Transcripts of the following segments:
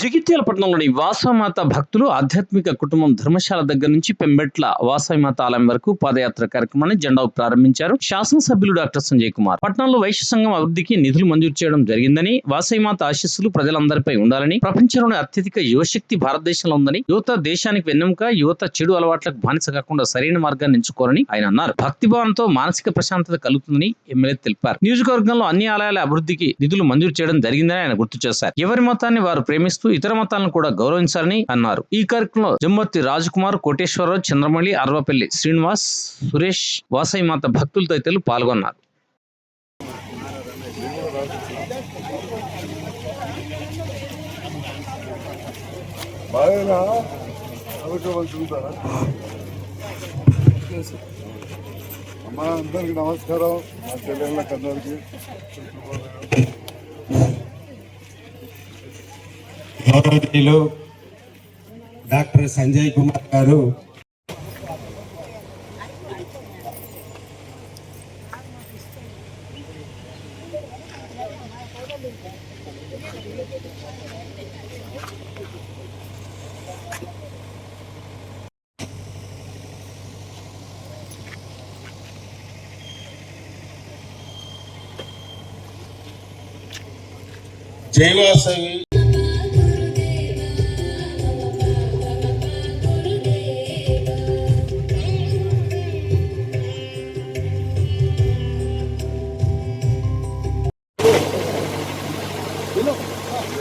జగిత్యాల పట్టణంలోని వాసవమాత భక్తులు ఆధ్యాత్మిక కుటుంబం ధర్మశాల దగ్గర నుంచి పెంబెట్ల వాసవిమాత ఆలయం వరకు పాదయాత్ర కార్యక్రమాన్ని జెండా ప్రారంభించారు. శాసనసభ్యులు డాక్టర్ సంజయ్ కుమార్. పట్టణంలో వైశ్య సంఘం అభివృద్ధికి నిధులు మంజూరు చేయడం జరిగిందని వాసవిమాత ఆశీస్సులు ప్రజలందరిపై ఉండాలని ప్రపంచంలోని అత్యధిక యువశక్తి భారతదేశంలో ఉందని యువత దేశానికి వెన్నెముక యువత చెడు అలవాట్లకు బానిస కాకుండా సరైన మార్గాన్ని ఎంచుకోరని ఆయన అన్నారు. భక్తిభావంతో మానసిక ప్రశాంతత కలుగుతుందని ఎమ్మెల్యే తెలిపారు. నియోజకవర్గంలో అన్ని ఆలయాల అభివృద్ధికి నిధులు మంజూరు చేయడం జరిగిందని ఆయన గుర్తు చేశారు. ఎవరి మతాన్ని వారు ప్రేమిస్తూ ఇతర మతాలను కూడా గౌరవించాలని అన్నారు. ఈ కార్యక్రమంలో జమ్మర్తి రాజకుమార్ కోటేశ్వరరావు చంద్రమణి అర్వపల్లి శ్రీనివాస్ సురేష్ వాసవి మాత భక్తులు తదితరులు పాల్గొన్నారు. అమ్మా అందరికి నమస్కారం. మా చెల్లెళ్ళకి అందరికి గౌరవనీయులు డాక్టర్ సంజయ్ కుమార్ గారు జైవాసవి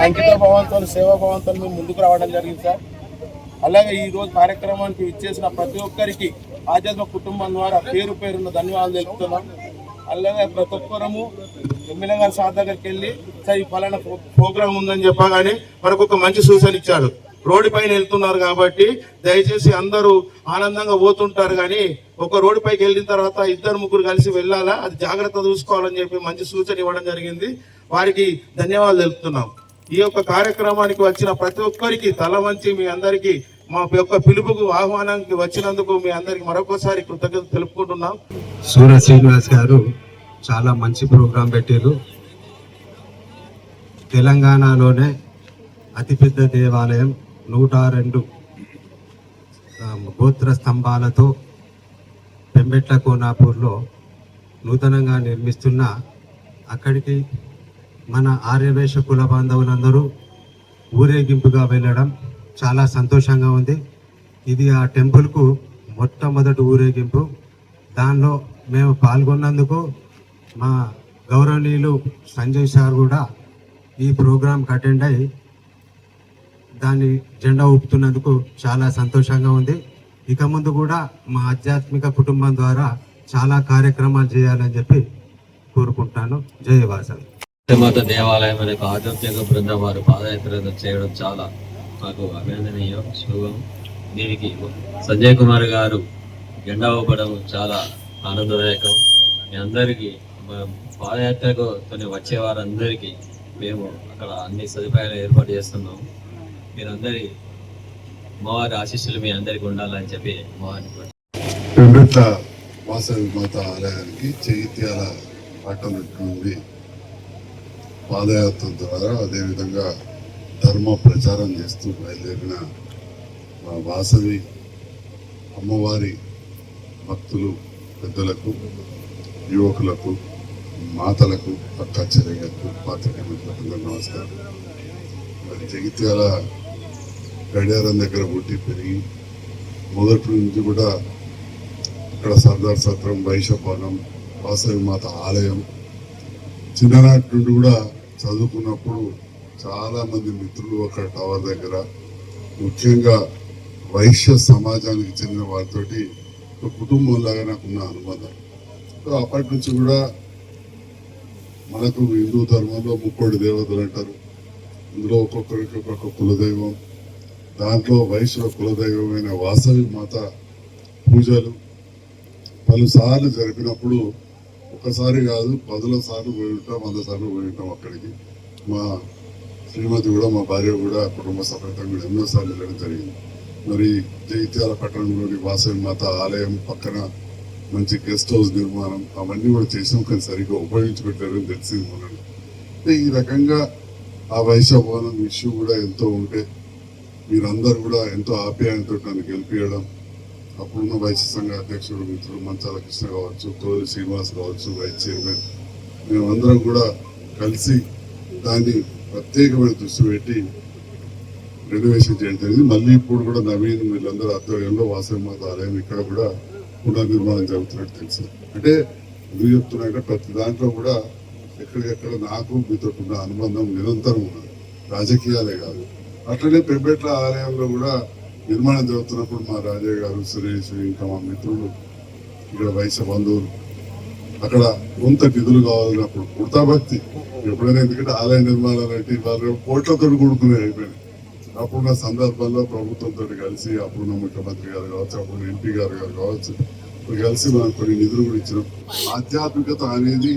అంకిత భావంతో సేవా భావంతో మేము ముందుకు రావడం జరిగింది సార్. అలాగే ఈ రోజు కార్యక్రమానికి ఇచ్చేసిన ప్రతి ఒక్కరికి ఆధ్యాత్మిక కుటుంబం ద్వారా పేరు పేరున్న ధన్యవాదాలు తెలుపుతున్నాం. అలాగే ప్రతి ఒక్కరము ఎమ్మెల్యే గారు సార్ దగ్గరికి వెళ్ళి సార్ ఈ ఫలానా ప్రోగ్రామ్ ఉందని చెప్పగానే మనకు ఒక మంచి సూచన ఇచ్చాడు రోడ్డు పైన వెళ్తున్నారు కాబట్టి దయచేసి అందరూ ఆనందంగా పోతుంటారు కానీ ఒక రోడ్డు పైకి వెళ్ళిన తర్వాత ఇద్దరు ముగ్గురు కలిసి వెళ్ళాలా? అది జాగ్రత్త చూసుకోవాలని చెప్పి మంచి సూచన ఇవ్వడం జరిగింది. వారికి ధన్యవాదాలు తెలుపుతున్నాం. ఈ యొక్క కార్యక్రమానికి వచ్చిన ప్రతి ఒక్కరికి తల వంచి మీ అందరికీ మా యొక్క పిలుపుకు ఆహ్వానానికి వచ్చినందుకు మీ అందరికి మరొకసారి కృతజ్ఞత తెలుపుకుంటున్నాం. సూర్య శ్రీనివాస్ గారు చాలా మంచి ప్రోగ్రాం పెట్టారు. తెలంగాణలోనే అతిపెద్ద దేవాలయం నూట రెండు గోత్ర స్తంభాలతో పెంబెట్ల కోనాపూర్లో నూతనంగా నిర్మిస్తున్న అక్కడికి మన ఆర్యవేశ కుల బాంధవులందరూ ఊరేగింపుగా వెళ్ళడం చాలా సంతోషంగా ఉంది. ఇది ఆ టెంపుల్కు మొట్టమొదటి ఊరేగింపు. దానిలో మేము పాల్గొన్నందుకు మా గౌరవనీయులు సంజయ్ సార్ కూడా ఈ ప్రోగ్రాంకి అటెండ్ అయ్యి దాన్ని జెండా ఊపుతున్నందుకు చాలా సంతోషంగా ఉంది. ఇక ముందు కూడా మా ఆధ్యాత్మిక కుటుంబం ద్వారా చాలా కార్యక్రమాలు చేయాలని చెప్పి కోరుకుంటాను. జయ వాసవి. మాత దేవాలయం అనే ఆధ్యాత్మిక బృందం వారు పాదయాత్ర చేయడం చాలా మాకు అభినందనీయం శుభం దీనికి సంజయ్ కుమార్ గారు జెండా ఊపడం చాలా ఆనందదాయకం మీ అందరికీ పాదయాత్రకు తోని వచ్చే వారందరికీ మేము అక్కడ అన్ని సదుపాయాలు ఏర్పాటు చేస్తున్నాం మీరందరి అమ్మవారి ఆశీస్సులు మీ అందరికి ఉండాలని చెప్పి అమ్మవారిని కోరుతున్నాను. వాసవి మాత ఆలయానికి చైత్యాల పట్టణం పాదయాత్ర ద్వారా అదేవిధంగా ధర్మ ప్రచారం చేస్తూ బయలుదేరిన మా వాసవి అమ్మవారి భక్తులు పెద్దలకు యువకులకు మాతలకు అక్క చెల్లెలకు పాత్రికే మిత్రులకు నమస్కారం. మరి జగిత్యాల గడియారం దగ్గర పుట్టి పెరిగి మొదటి నుంచి కూడా ఇక్కడ సర్దార్ సత్రం వైశపాలెం వాసవి మాత ఆలయం చిన్ననాటి నుండి కూడా చదువుకున్నప్పుడు చాలా మంది మిత్రులు అక్కడ టవర్ దగ్గర ముఖ్యంగా వైశ్య సమాజానికి చెందిన వారితోటి ఒక కుటుంబం లాగా నాకున్న అనుబంధం. సో అప్పటి నుంచి కూడా మనకు హిందూ ధర్మంలో ముక్కోడి దేవతలు అంటారు. ఇందులో ఒక్కొక్కరికి ఒక్కొక్క కులదైవం దాంట్లో వైశ్వ కులదైవమైన వాసవి మాత పూజలు పలుసార్లు జరిపినప్పుడు ఒక్కసారి కాదు పదుల సార్లు పోయి ఉంటాం వంద సార్లు పోయి ఉంటాం అక్కడికి. మా శ్రీమతి కూడా మా భార్య కూడా కుటుంబ సమేతంగా కూడా ఎన్నోసార్లు వెళ్ళడం జరిగింది. మరి జగిత్యాల పట్టణంలోని వాసవి మాత ఆలయం పక్కన మంచి గెస్ట్ హౌస్ నిర్మాణం అవన్నీ కూడా చేసాం కానీ సరిగ్గా ఉపయోగించుకుంటారని తెలిసింది మనల్ని ఈ రకంగా ఆ వైశ్య భవనం ఇష్యూ కూడా ఎంతో ఉంటే మీరందరూ కూడా ఎంతో ఆప్యాయంతో నన్ను గెలిపించడం అప్పుడున్న వైశ్య సంఘ అధ్యక్షుడు మిత్రుడు మంచాల కృష్ణ కావచ్చు తోలి శ్రీనివాస్ కావచ్చు వైస్ చైర్మన్. మేమందరం కూడా కలిసి దాన్ని ప్రత్యేకమైన దృష్టి పెట్టి రెనోవేషన్ చేయడం జరిగింది. మళ్ళీ ఇప్పుడు కూడా నవీన్ వీళ్ళందరూ ఆధ్వర్యంలో వాసవిమాత ఆలయం ఇక్కడ కూడా పునర్నిర్మాణం జరుగుతున్నట్టు తెలుసు. అంటే ఎందుకు చెప్తున్నాయంటే ప్రతి దాంట్లో కూడా ఎక్కడికెక్కడ నాకు మీతో ఉన్న అనుబంధం నిరంతరం ఉన్నది. రాజకీయాలే కాదు. అట్లనే పెంపెట్ల ఆలయంలో కూడా నిర్మాణం జరుగుతున్నప్పుడు మా రాజయ్య గారు సురేష్ ఇంకా మా మిత్రులు ఇక్కడ వయసు బంధువులు అక్కడ కొంత నిధులు కావాలన్నప్పుడు కుర్తా భక్తి ఎప్పుడైనా ఎందుకంటే ఆలయ నిర్మాణాలు అంటే వాళ్ళు కోట్లతో కూడుకునే అయిపోయినాయి. అప్పుడున్న సందర్భంలో ప్రభుత్వంతో కలిసి అప్పుడున్న ముఖ్యమంత్రి గారు కావచ్చు అప్పుడు ఎంపీ గారు గారు కావచ్చు కలిసి మనం కొన్ని నిధులు కూడా ఇచ్చినాం. ఆధ్యాత్మికత అనేది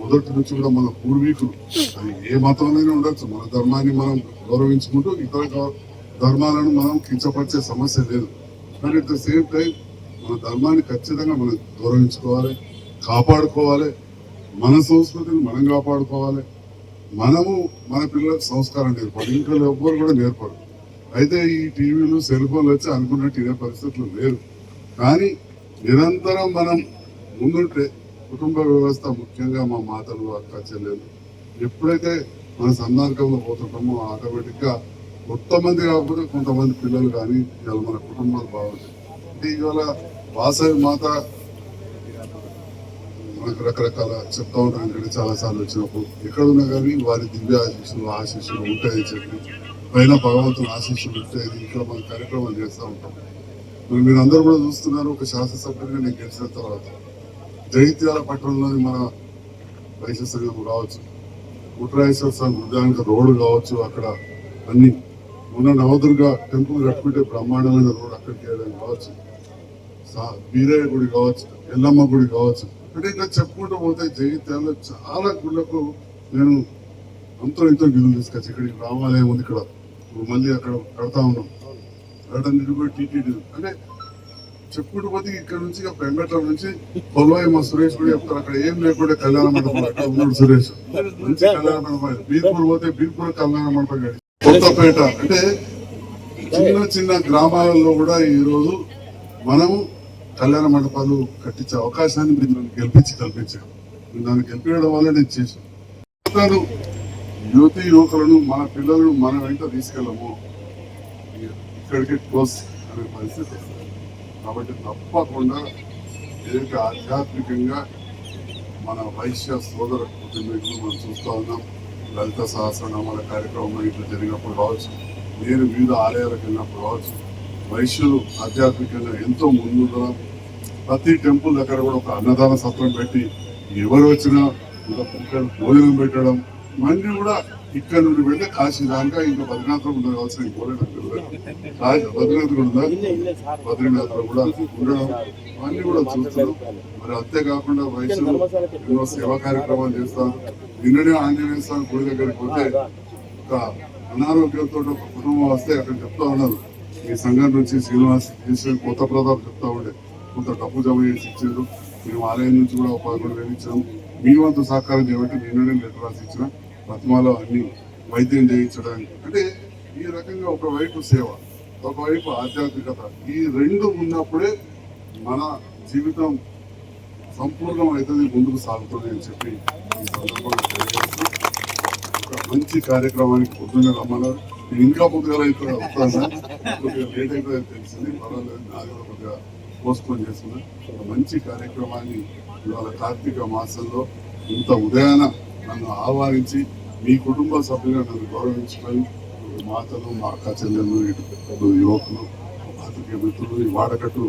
మొదటి నుంచి కూడా మన పూర్వీకులు. అది ఏ మతంలోనే ఉండొచ్చు. మన ధర్మాన్ని మనం గౌరవించుకుంటూ ఇతర ధర్మాలను మనం కించపరిచే సమస్య లేదు. కానీ అట్ ద సేమ్ టైం మన ధర్మాన్ని ఖచ్చితంగా మనం గౌరవించుకోవాలి కాపాడుకోవాలి మన సంస్కృతిని మనం కాపాడుకోవాలి. మనము మన పిల్లలకు సంస్కారం నేర్పాలి. ఇంట్లో ఎవ్వరు కూడా నేర్పరు. అయితే ఈ టీవీలు సెల్ ఫోన్లు వచ్చి అనుకున్నట్టు ఇదే పరిస్థితులు లేరు. కానీ నిరంతరం మనం ముందుంటే కుటుంబ వ్యవస్థ ముఖ్యంగా మా మాతలు అక్క చెల్లెలు ఎప్పుడైతే మన సందర్భంలో పోతుంటామో ఆటోమేటిక్గా కొంతమంది కాకపోతే కొంతమంది పిల్లలు కానీ ఇవాళ మన కుటుంబాలు బాగుంది. అంటే ఇవాళ వాసవి మాత మనకు రకరకాల చెప్తా ఉంటాం కానీ చాలా సార్లు వచ్చినప్పుడు ఎక్కడ ఉన్నా కానీ వారి దివ్య ఆశీస్సులు ఆశీస్సులు ఉంటాయని చెప్పి పైన భగవంతుని ఆశీస్సులు ఉంటాయని ఇక్కడ మన కార్యక్రమాలు చేస్తూ ఉంటాం. మరి మీరు అందరూ కూడా చూస్తున్నారు ఒక శాసనసభ్యుడిగా నేను గెలిచిన తర్వాత. జైత్యాల పట్టణంలోని మన వైశ్య సంఘం కావచ్చు కుట్రాయేశ్వర స్వామి ఉద్యానికి రోడ్డు కావచ్చు అక్కడ అన్ని మొన్న నవదుర్గ టెంపుల్ కట్టుకుంటే బ్రహ్మాండమైన రోడ్ అక్కడికి వెళ్ళడం కావచ్చు. వీరయ్య గుడి కావచ్చు ఎల్లమ్మ గుడి కావచ్చు. అంటే ఇట్లా చెప్పుకుంటూ పోతే జగిత్యాలలో చాలా గుళ్ళకు నేను అంతో ఇంతో నిధులు తీసుకొచ్చి ఇక్కడికి రామాలయం ఉంది ఇక్కడ ఇప్పుడు మళ్ళీ అక్కడ కడతా ఉన్నాం. కడటన్నిటి కూడా టీటీడీ అంటే చెప్పుకుంటూ పోతే ఇక్కడ నుంచి ఇక పెంగట్ల నుంచి కొల్వాయి మా సురేష్ కూడా చెప్తారు. అక్కడ ఏం లేకుండా కళ్యాణ మండపం అక్కడ ఉన్నాడు సురేష్. మంచి కళ్యాణ మండపం. బీర్పూర్ పోతే బీర్పూర్ కళ్యాణ మండపం కొత్తపేట. అంటే చిన్న చిన్న గ్రామాలలో కూడా ఈ రోజు మనము కళ్యాణ మండపాలు కట్టించే అవకాశాన్ని మీరు నన్ను గెలిపించి కల్పించాను మీరు నన్ను గెలిపించడం వల్ల నేను చేశాను. యువతను, యువతి యువకులను మన పిల్లలను మన వెంట తీసుకెళ్ళము. ఇక్కడికి క్లోజ్ అనే పరిస్థితి కాబట్టి తప్పకుండా ఏదైతే ఆధ్యాత్మికంగా మన వైశ్య సోదర కుటుంబీకులు మనం చూస్తూ ఉన్నాం. లలిత సహస్రనామాల కార్యక్రమం ఇట్లా జరిగినప్పుడు కావచ్చు నేను వివిధ ఆలయాలకు వెళ్ళినప్పుడు కావచ్చు వైశ్యులు ఆధ్యాత్మికంగా ఎంతో ముందుండడం ప్రతి టెంపుల్ దగ్గర కూడా ఒక అన్నదాన సత్రం పెట్టి ఎవరు వచ్చినా ఇంకా భోజనం పెట్టడం ఇవన్నీ కూడా ఇక్కడ నుండి వెళ్ళి కాశీ దాకా ఇంకా బద్రీనాథం ఉండదు కావాల్సిన పోలేదు బద్రీనాథ్ కూడా ఉందా? కూడా ఉండడం. అన్ని కూడా చూస్తున్నాం. మరి అంతేకాకుండా వయసు ఎన్నో సేవా కార్యక్రమాలు చేస్తాం. నిన్ననే ఆంజనేయ స్వామి గుడి దగ్గరికి పోతే ఒక అనారోగ్యంతో ఒక కుటుంబం వస్తే అక్కడ చెప్తా ఉన్నారు. ఈ సంఘం నుంచి శ్రీనివాస్ చేసిన కొత్త ప్రతాప్ చెప్తా ఉండే. కొంత డబ్బు జమ చేసి ఇచ్చారు. మేము ఆలయం నుంచి కూడా ఒక పదకొండు వేలు ఇచ్చాము మీ వంతు సహకారం చేయబట్టి నిన్ననే లెటర్ రాసి ఇచ్చిన. పద్మాలో అన్ని వైద్యం చేయించడానికి. అంటే ఈ రకంగా ఒకవైపు సేవ ఒకవైపు ఆధ్యాత్మికత ఈ రెండు ఉన్నప్పుడే మన జీవితం సంపూర్ణం అవుతుంది ముందుకు సాగుతుంది అని చెప్పి ఈ సందర్భంగా తెలియజేస్తూ ఒక మంచి కార్యక్రమానికి పొద్దున్న రమ్మన్నారు. నేను ఇంకా పొద్దుగా అయితే వస్తాను. కొద్దిగా లేట్ అయితే తెలిసింది. పర్వాలేదు నాది కూడా కొద్దిగా పోస్ట్పోన్ చేస్తున్నా. ఒక మంచి కార్యక్రమాన్ని ఇవాళ కార్తీక మాసంలో ఇంత ఉదయాన నన్ను ఆహ్వానించి మీ కుటుంబ సభ్యులు నన్ను గౌరవించడం మాతలు మా అక్క చెల్లెలు ఇటు పెద్దలు, యువకులు అతనికి మిత్రులు ఈ వాడకట్టు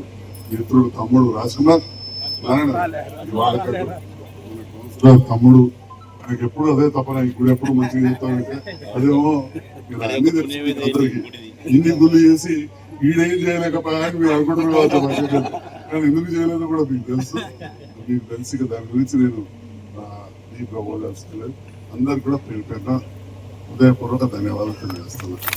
మిత్రుడు తమ్ముడు రాజకుమార్ నారాయణ ఈ వాడకట్టు తమ్ముడు. నాకు ఎప్పుడు అదే తప్పన ఇప్పుడు ఎప్పుడు మంచిగా చెప్తానంటే అదేమో ఇక్కడ అన్ని తెలుస్తుంది అందరికి. ఇన్ని గుళ్ళు చేసి ఈడేం చేయలేకపోయా మీరు అనుకుంటున్నారు కావచ్చు కానీ ఎందుకు చేయలేదో కూడా మీకు తెలుసు. మీకు తెలిసి ఇక దాని గురించి నేను డీప్గా పోదాల్సింది అందరికి కూడా పేరు పేరున హృదయపూర్వక ధన్యవాదాలు తెలియజేస్తున్నాను.